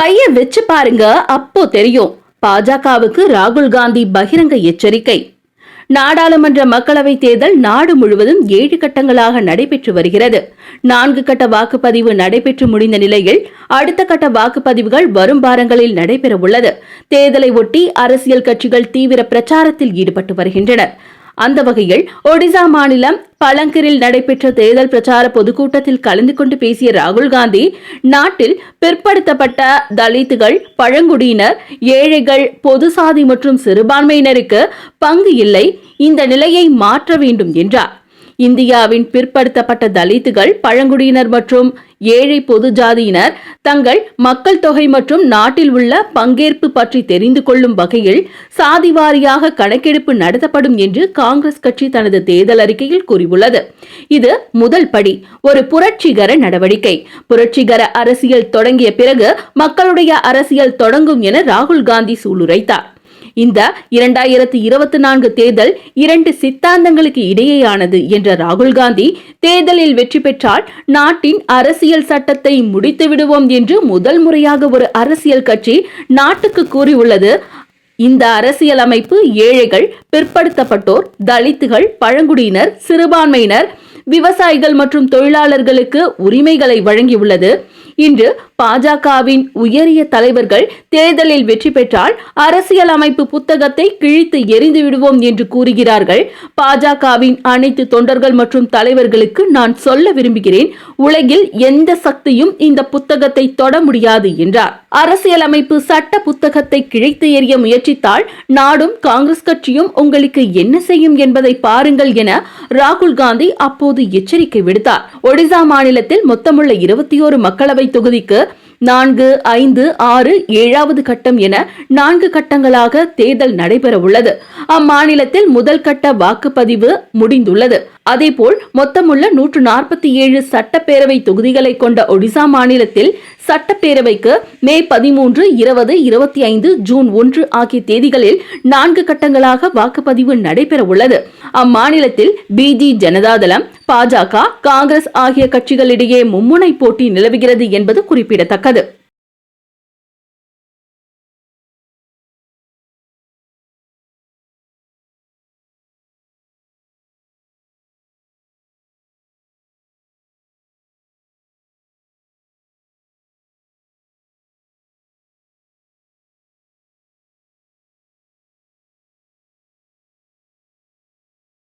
கைய வச்சு பாருங்க அப்போ தெரியும். பாஜகவுக்கு ராகுல் காந்தி பகிரங்க எச்சரிக்கை. நாடாளுமன்ற மக்களவை தேர்தல் நாடு முழுவதும் ஏழு கட்டங்களாக நடைபெற்று வருகிறது. நான்கு கட்ட வாக்குப்பதிவு நடைபெற்று முடிந்த நிலையில் அடுத்த கட்ட வாக்குப்பதிவுகள் வரும் வாரங்களில் நடைபெற உள்ளது தேர்தலை ஒட்டி அரசியல் கட்சிகள் தீவிர பிரச்சாரத்தில் ஈடுபட்டு வருகின்றனர். அந்த வகையில் ஒடிசா மாநிலம் பலங்கிரில் நடைபெற்ற தேர்தல் பிரச்சார பொதுக்கூட்டத்தில் கலந்து கொண்டு பேசிய ராகுல் காந்தி நாட்டில் பிற்படுத்தப்பட்ட தலித்துகள் பழங்குடியினர் ஏழைகள் பொதுசாதி மற்றும் சிறுபான்மையினருக்கு பங்கு இல்லை இந்த நிலையை மாற்ற வேண்டும் என்றார். இந்தியாவின் பிற்படுத்தப்பட்ட தலித்துகள் பழங்குடியினர் மற்றும் ஏழை பொது ஜாதியினர் தங்கள் மக்கள் தொகை மற்றும் நாட்டில் உள்ள பங்கேற்பு பற்றி தெரிந்து கொள்ளும் வகையில் சாதி வாரியாக கணக்கெடுப்பு நடத்தப்படும் என்று காங்கிரஸ் கட்சி தனது தேர்தல் அறிக்கையில் கூறியுள்ளது. இது முதல் படி ஒரு புரட்சிகர நடவடிக்கை. புரட்சிகர அரசியல் தொடங்கிய பிறகு மக்களுடைய அரசியல் தொடங்கும் என ராகுல் காந்தி சூளுரைத்தார். இந்த இரண்டாயிரத்தி இருபத்தி நான்கு தேர்தல் இரண்டு சித்தாந்தங்களுக்கு இடையேயானது என்ற ராகுல் காந்தி தேர்தலில் வெற்றி பெற்றால் நாட்டின் அரசியல் சட்டத்தை முடித்து விடுவோம் என்று முதல் முறையாக ஒரு அரசியல் கட்சி நாட்டுக்கு கூறியுள்ளது. இந்த அரசியல் அமைப்பு ஏழைகள் பிற்படுத்தப்பட்டோர் தலித்துகள் பழங்குடியினர் சிறுபான்மையினர் விவசாயிகள் மற்றும் தொழிலாளர்களுக்கு உரிமைகளை வழங்கியுள்ளது. இன்று பாஜகவின் உயரிய தலைவர்கள் தேர்தலில் வெற்றி பெற்றால் அரசியல் அமைப்பு புத்தகத்தை கிழித்து எரிந்து விடுவோம் என்று கூறுகிறார்கள். பாஜகவின் அனைத்து தொண்டர்கள் மற்றும் தலைவர்களுக்கு நான் சொல்ல விரும்புகிறேன் உலகில் எந்த சக்தியும் இந்த புத்தகத்தை தொட முடியாது என்றார். அரசியலமைப்பு சட்ட புத்தகத்தை கிழித்து எறிய முயற்சித்தால் நாடும் காங்கிரஸ் கட்சியும் உங்களுக்கு என்ன செய்யும் என்பதை பாருங்கள் என ராகுல் காந்தி அப்போது எச்சரிக்கை விடுத்தார். ஒடிசா மாநிலத்தில் மொத்தமுள்ள இருபத்தி ஓரு மக்களவை தொகுதிக்கு நான்கு ஐந்து ஆறு ஏழாவது கட்டம் என நான்கு கட்டங்களாக தேர்தல் நடைபெற உள்ளது அம்மாநிலத்தில் முதல் கட்ட வாக்குப்பதிவு முடிந்துள்ளது. அதேபோல் மொத்தமுள்ள நூற்று நாற்பத்தி ஏழு சட்டப்பேரவை தொகுதிகளை கொண்ட ஒடிசா மாநிலத்தில் சட்டப்பேரவைக்கு மே பதிமூன்று இருபது இருபத்தி ஐந்து ஜூன் ஒன்று ஆகிய தேதிகளில் நான்கு கட்டங்களாக வாக்குப்பதிவு நடைபெற உள்ளது அம்மாநிலத்தில் பிஜி ஜனதாதளம் பாஜக காங்கிரஸ் ஆகிய கட்சிகளிடையே மும்முனை போட்டி நிலவுகிறது என்பது குறிப்பிடத்தக்கது.